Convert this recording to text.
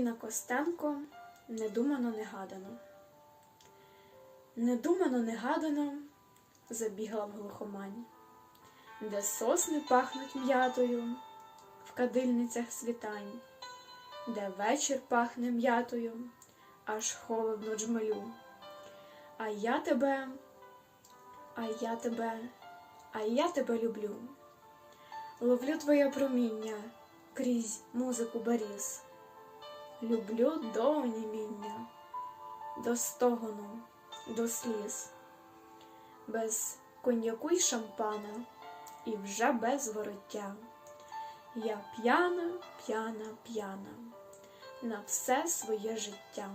Поліна Костенко недумано негадано. Недумано негадано забігла в глухомань, де сосни пахнуть м'ятою в кадильницях світань, де вечір пахне м'ятою, аж холодно джмелю. А я тебе, а я тебе, а я тебе люблю. Ловлю твоє проміння крізь музику баріз. Люблю до оніміння, до стогону, до сліз, без коньяку й шампана і вже без вороття. Я п'яна, п'яна, п'яна на все своє життя.